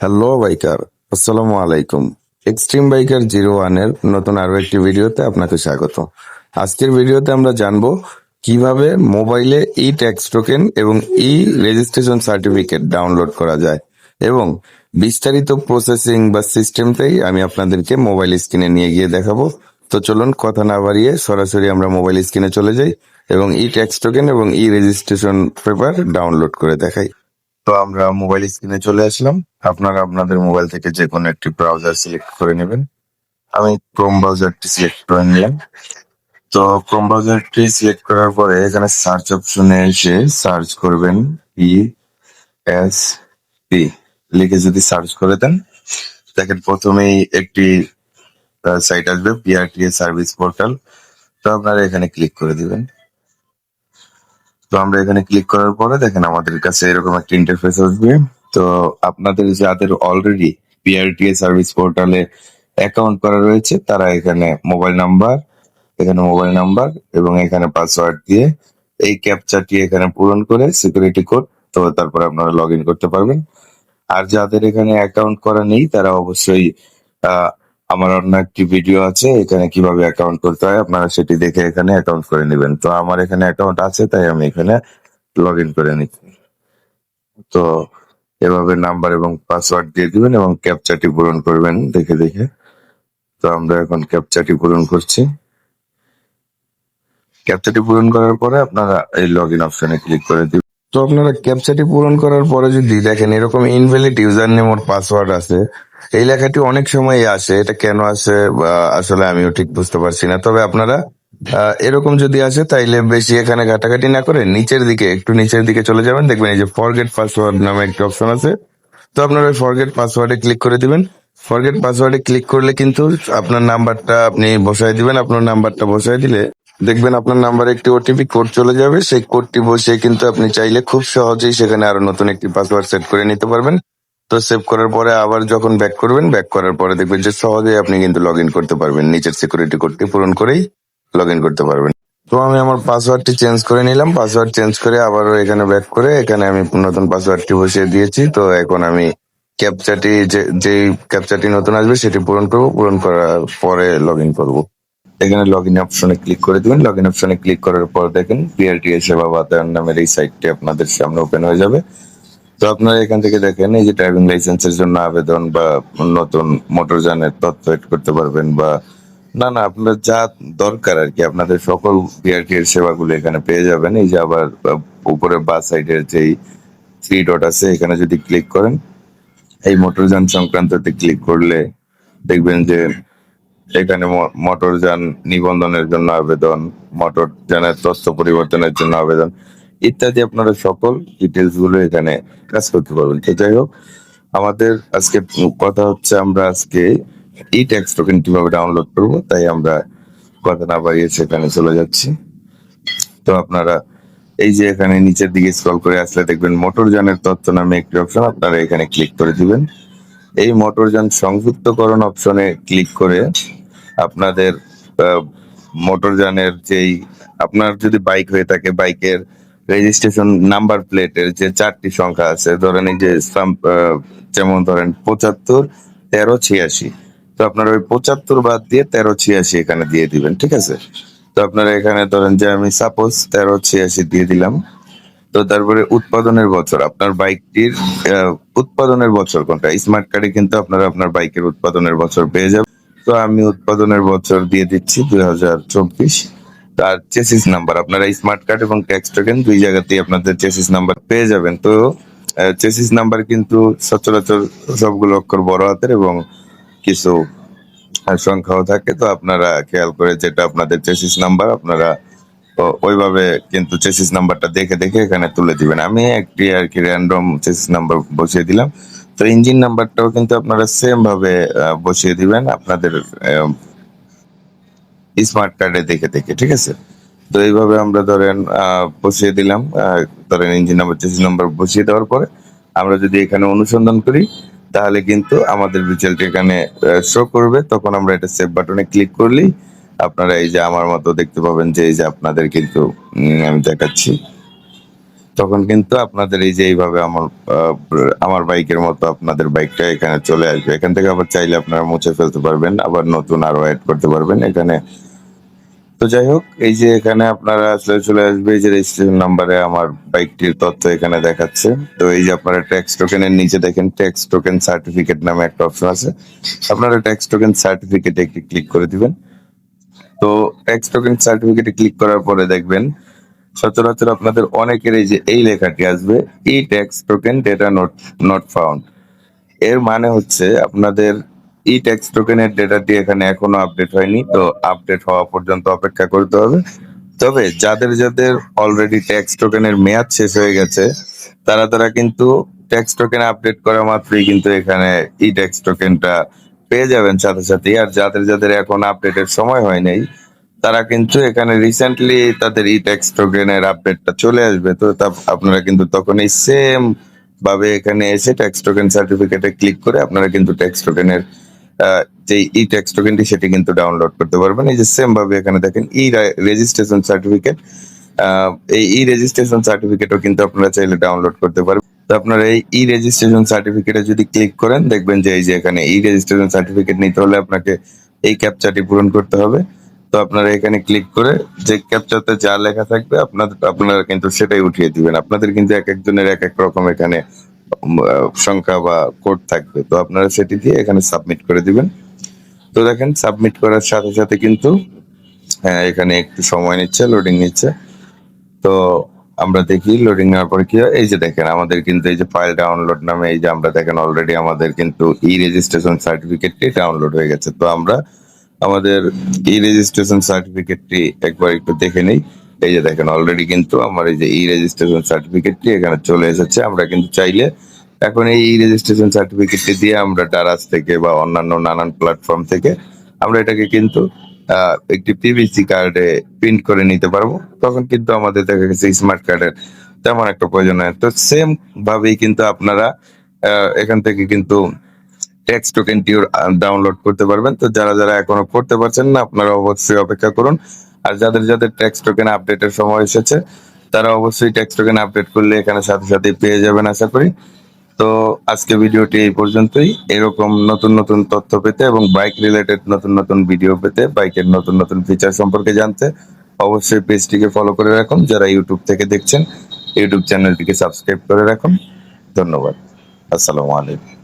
Hello biker আসসালামু আলাইকুম extreme biker zero ওয়ানের নতুন আরও একটি ভিডিওতে আপনাকে স্বাগত। আজকের ভিডিওতে আমরা জানব কীভাবে মোবাইলে ই ট্যাক্স টোকেন এবং ই রেজিস্ট্রেশন সার্টিফিকেট ডাউনলোড করা যায় এবং বিস্তারিত প্রসেসিং বা সিস্টেমটাই আমি আপনাদেরকে মোবাইল স্ক্রিনে নিয়ে গিয়ে দেখাবো। তো চলুন কথা না বাড়িয়ে সরাসরি আমরা মোবাইল স্ক্রিনে চলে যাই এবং ই ট্যাক্স টোকেন এবং ই রেজিস্ট্রেশন পেপার ডাউনলোড করে দেখাই। তো আমরা মোবাইল স্ক্রিনে চলে আসলাম। আপনারা আপনাদের মোবাইল থেকে যে কোনো একটি ব্রাউজার সিলেক্ট করে নেবেন। আমি ক্রোম ব্রাউজারটি সিলেক্ট করে নিলাম। তো ক্রোম ব্রাউজারটি সিলেক্ট করার পরে এখানে সার্চ অপশনে এসে সার্চ করবেন ই এস পি লিখে যদি সার্চ করে দেন, দেখেন প্রথমেই একটি সাইট আসবে পিআরটিএ সার্ভিস পোর্টাল তো আপনারা এখানে ক্লিক করে দিবেন। তো আমরা এখানে ক্লিক করার পরে দেখেন আমাদের কাছে এরকম একটা ইন্টারফেস আসবে। তো আপনাদের যাদের অলরেডি পিআরটিএ সার্ভিস পোর্টালে অ্যাকাউন্ট করা রয়েছে, তারা এখানে মোবাইল নাম্বার এখানে মোবাইল নাম্বার এবং এখানে পাসওয়ার্ড দিয়ে এই ক্যাপচারটি এখানে পূরণ করে সিকিউরিটি কোড তো তারপরে আপনারা লগ করতে পারবেন। আর যাদের এখানে অ্যাকাউন্ট করা নেই, তারা অবশ্যই আমার অন্য একটি ভিডিও আছে, এখানে কীভাবে অ্যাকাউন্ট করতে হয়, আপনারা সেটি দেখে এখানে অ্যাকাউন্ট করে নেবেন। তো আমার এখানে অ্যাকাউন্ট আছে, তাই আমি এখানে লগ ইন করে নিচ্ছি। তো এভাবে নাম্বার এবং পাসওয়ার্ড দিয়ে দিবেন এবং ক্যাপচাটি পূরণ করবেন, দেখে দেখে। তো আমরা এখন ক্যাপচাটি পূরণ করছি। ক্যাপচাটি পূরণ করার পরে আপনারা এই লগ ইন অপশনে ক্লিক করে দিবেন। তো আপনারা ক্যাপচাটি পূরণ করার পরে যদি দেখেন এরকম invalid user name or password আছে এই লেখাটি অনেক সময় আসে। এটা কেন আসে আসলে আমিও ঠিক বুঝতে পারছি না। তবে আপনারা এরকম যদি আসে, তাইলে বেশি এখানে ঘাটাঘাটি না করে নিচের দিকে, একটু নিচের দিকে চলে যাবেন। দেখবেন এই যে ফরগেট পাসওয়ার্ড নামে একটি অপশন আছে। তো আপনারা ওই ফরগেট পাসওয়ার্ডে ক্লিক করে দিবেন। ফরগেট পাসওয়ার্ডে ক্লিক করলে কিন্তু আপনার নাম্বারটা আপনি বসায় দিবেন। আপনার নাম্বারটা বসায় দিলে দেখবেন আপনার নাম্বারে একটি ওটিপি কোড চলে যাবে। সেই কোডটি বসিয়ে কিন্তু আপনি চাইলে খুব সহজেই সেখানে আরও নতুন একটি পাসওয়ার্ড সেট করে নিতে পারবেন। তো সেভ করার পরে আবার যখন ব্যাক করবেন ব্যাক করার পরে দেখবেন যে সহজেই আপনি কিন্তু লগ ইন করতে পারবেন। নিচের সিকিউরিটি কোডটি পূরণ করেই লগ ইন করতে পারবেন। তো আমি আমার পাসওয়ার্ডটি চেঞ্জ করে নিলাম। পাসওয়ার্ড চেঞ্জ করে আবারও এখানে ব্যাক করে এখানে আমি নতুন পাসওয়ার্ডটি বসিয়ে দিয়েছি। তো এখন আমি ক্যাপচাটি যে ক্যাপচাটি নতুন আসবে সেটি পূরণ করব। পূরণ করার পরে লগ ইন করব। এখানে লগ ইন অপশনে ক্লিক করে দিবেন। লগ ইন অপশনে ক্লিক করার পর দেখেন পিআরটিএ সেবা বাতায়ন নামের এই সাইটটি আপনাদের সামনে ওপেন হয়ে যাবে। তো আপনারা এখান থেকে দেখেন, এই যে ড্রাইভিং লাইসেন্সের জন্য আবেদন বা নতুন মোটরযানের তথ্য এড করতে পারবেন বা না না, আপনার যা দরকার আর কি, আপনাদের সকল পিআরটি এর সেবাগুলো এখানে পেয়ে যাবেন। এই যে আবার উপরে বা সাইডের যেই থ্রি ডট আছে, এখানে যদি ক্লিক করেন, এই মোটরযান সংক্রান্ততে ক্লিক করলে দেখবেন যে এখানে মোটরযান নিবন্ধনের জন্য আবেদন মোটরযানের তথ্য পরিবর্তনের জন্য আবেদন। ইত্যাদি আপনারা সকল ডিটেলসগুলো এখানে কাজ করতে পারবেন। তো যাই হোক, আমাদের আজকে কথা হচ্ছে আমরা আজকে ই ট্যাক্স টোকেন কীভাবে ডাউনলোড করব, তাই আমরা কথা না বাড়িয়ে সেখানে চলে যাচ্ছি। তো আপনারা এই যে এখানে নিচের দিকে স্ক্রল করে আসলে দেখবেন মোটরযানের তথ্য নামে একটি অপশন আপনারা এখানে ক্লিক করে দিবেন। এই মোটরযান সংযুক্তকরণ অপশনে ক্লিক করে আপনাদের মোটরযানের যেই, আপনার যদি বাইক হয়ে থাকে বাইকের রেজিস্ট্রেশন নাম্বার প্লেটের যে চারটি সংখ্যা আছে, ধরেন এই যে যেমন ধরেন পঁচাত্তর, তেরো, ছিয়াশি। তো আপনার ওই পঁচাত্তর বাদ দিয়ে তেরো, ছিয়াশি এখানে দিয়ে দিবেন, ঠিক আছে? তো আপনারা এখানে ধরেন যে আমি সাপোজ তেরো, ছিয়াশি দিয়ে দিলাম। তো তারপরে উৎপাদনের বছর, আপনার বাইকটির উৎপাদনের বছর কোনটা? স্মার্ট কার্ডে কিন্তু আপনারা আপনার বাইকের উৎপাদনের বছর পেয়ে যাবেন। তো আমি উৎপাদনের বছর দিয়ে দিচ্ছি দুই হাজার চব্বিশ। তার চেসিস নাম্বার আপনারা স্মার্ট কার্ড এবং ট্যাক্স টোকেন দুই জায়গাতেই আপনাদের চেসিস নাম্বার পেয়ে যাবেন। তো চেসিস নাম্বার কিন্তু সচরাচর সবগুলো অক্ষর বড় হাতের এবং কিছু সংখ্যাও থাকে। তো আপনারা খেয়াল করে যেটা আপনাদের চেসিস নাম্বার আপনারা ওইভাবে কিন্তু চেসিস নাম্বারটা দেখে দেখে এখানে তুলে দিবেন। আমি একটি আর কি র্যান্ডম চেসিস নাম্বার বসিয়ে দিলাম। তো ইঞ্জিন নাম্বারটাও কিন্তু আপনারা সেম ভাবে বসিয়ে দিবেন। আপনাদের স্মার্ট কার্ডে দেখে দেখে, ঠিক আছে? তো এইভাবে আমরা ধরেন বসিয়ে দিলাম। ধরেন ইঞ্জিন নাম্বার চেসি নাম্বার বসিয়ে দেওয়ার পরে আমরা যদি এখানে অনুসন্ধান করি, তাহলে কিন্তু আমাদের রিজাল্ট এখানে শো করবে। তখন আমরা এটা সেভ বাটনে ক্লিক করলেই আপনারা এই যে আমার মতো দেখতে পাবেন যে এই যে আপনাদের কিন্তু আমি দেখাচ্ছি। তখন কিন্তু আপনাদের এই যে এইভাবে আমার আমার বাইকের মতো আপনাদের বাইকটা এখানে চলে আসবে। এখান থেকে আবার চাইলে আপনারা মুছে ফেলতে পারবেন, আবার নতুন আরও অ্যাড করতে পারবেন এখানে। তো যাই হোক, এই যে এখানে আপনারা আসলে চলে আসবে, এই যে রেজিস্ট্রেশন নাম্বারে আমার বাইকটির তথ্য এখানে দেখাচ্ছে। তো এই যে আপনারা ট্যাক্স টোকেনের নিচে দেখেন ট্যাক্স টোকেন সার্টিফিকেট নামে একটা অপশন আছে। আপনারা ট্যাক্স টোকেন সার্টিফিকেটে একটি ক্লিক করে দিবেন। তো ট্যাক্স টোকেন সার্টিফিকেটে ক্লিক করার পরে দেখবেন সচরাচর আপনাদের অনেকের এই যে এই লেখাটি আসবে E tax token data not not found এর মানে হচ্ছে আপনাদের ই ট্যাক্স টোকেনের ডেটাটি এখানে এখনও আপডেট হয়নি, তো আপডেট হওয়া পর্যন্ত অপেক্ষা করতে হবে। তবে যাদের যাদের অলরেডি ট্যাক্স টোকেনের মেয়াদ শেষ হয়ে গেছে, তারা তারা কিন্তু ট্যাক্স টোকেন আপডেট করা মাত্রই কিন্তু এখানে ই ট্যাক্স টোকেনটা পেয়ে যাবেন সাথে সাথে আর যাদের যাদের এখন আপডেটের সময় হয় নাই তারা কিন্তু এখানে রিসেন্টলি তাদের ই ট্যাক্স টোকেনের আপডেটটা চলে আসবে। তো আপনারা কিন্তু তখন এই সেম ভাবে এখানে এসে ট্যাক্স টোকেন সার্টিফিকেটে ক্লিক করে আপনারা কিন্তু ট্যাক্স টোকেনের যে ই ট্যাক্স টোকেনটি সেটি কিন্তু ডাউনলোড করতে পারবেন। এই যে সেম ভাবে এখানে দেখেন ই রেজিস্ট্রেশন সার্টিফিকেট এই ই রেজিস্ট্রেশন সার্টিফিকেটও কিন্তু আপনারা চাইলে ডাউনলোড করতে পারবেন। তো আপনারা এই ই রেজিস্ট্রেশন সার্টিফিকেটে যদি ক্লিক করেন, দেখবেন যে এই যে এখানে ই রেজিস্ট্রেশন সার্টিফিকেট নিতে হলে আপনাকে এই ক্যাপচাটি পূরণ করতে হবে। তো আপনারা এখানে ক্লিক করে যে ক্যাপচাতে যা লেখা থাকবে, আপনাদের, আপনারা কিন্তু সেটাই উঠিয়ে দিবেন। আপনাদের কিন্তু এক একজনের এক এক রকম এখানে সংখ্যা বা কোড থাকবে। তো আপনারা সেটি দিয়ে এখানে সাবমিট করে দিবেন। তো দেখেন সাবমিট করার সাথে সাথে কিন্তু হ্যাঁ এখানে একটু সময় নিচ্ছে লোডিং নিচ্ছে। তো আমরা দেখি লোডিং নেওয়ার পরে কি হয়? এই যে দেখেন, আমাদের কিন্তু এই যে ফাইল ডাউনলোড নামে এই যে আমরা দেখেন অলরেডি আমাদের কিন্তু ই রেজিস্ট্রেশন সার্টিফিকেটটি ডাউনলোড হয়ে গেছে। তো আমরা আমাদের ই রেজিস্ট্রেশন সার্টিফিকেটটি একবার একটু দেখে নেই। এই যে দেখেন অলরেডি কিন্তু আমার এই যে ই রেজিস্ট্রেশন সার্টিফিকেটটি এখানে চলে এসেছে। আমরা কিন্তু চাইলে এখন এই ই রেজিস্ট্রেশন সার্টিফিকেটটি দিয়ে আমরা ডারাস থেকে বা অন্যান্য নানান প্ল্যাটফর্ম থেকে আমরা এটাকে কিন্তু একটি পিভিসি কার্ডে প্রিন্ট করে নিতে পারব। তখন কিন্তু আমাদের দেখা গেছে স্মার্ট কার্ডের তেমন একটা প্রয়োজন হয় তো সেম ভাবেই কিন্তু আপনারা এখান থেকে কিন্তু ট্যাক্স টোকেনটিও ডাউনলোড করতে পারবেন। তো যারা যারা এখনও করতে পারছেন না, আপনারা অবশ্যই অপেক্ষা করুন। আর যাদের যাদের ট্যাক্স টোকেন আপডেটের সময় এসেছে, তারা অবশ্যই ট্যাক্স টোকেন আপডেট করলে এখানে সাথে সাথে পেয়ে যাবেন, আশা করি। তো আজকে ভিডিওটি এই পর্যন্তই। এরকম নতুন নতুন তথ্য পেতে এবং বাইক রিলেটেড নতুন নতুন ভিডিও পেতে বাইকের নতুন নতুন ফিচার সম্পর্কে জানতে অবশ্যই পেজটিকে ফলো করে রাখুন। যারা ইউটিউব থেকে দেখছেন ইউটিউব চ্যানেলটিকে সাবস্ক্রাইব করে রাখুন। ধন্যবাদ। আসসালামু আলাইকুম।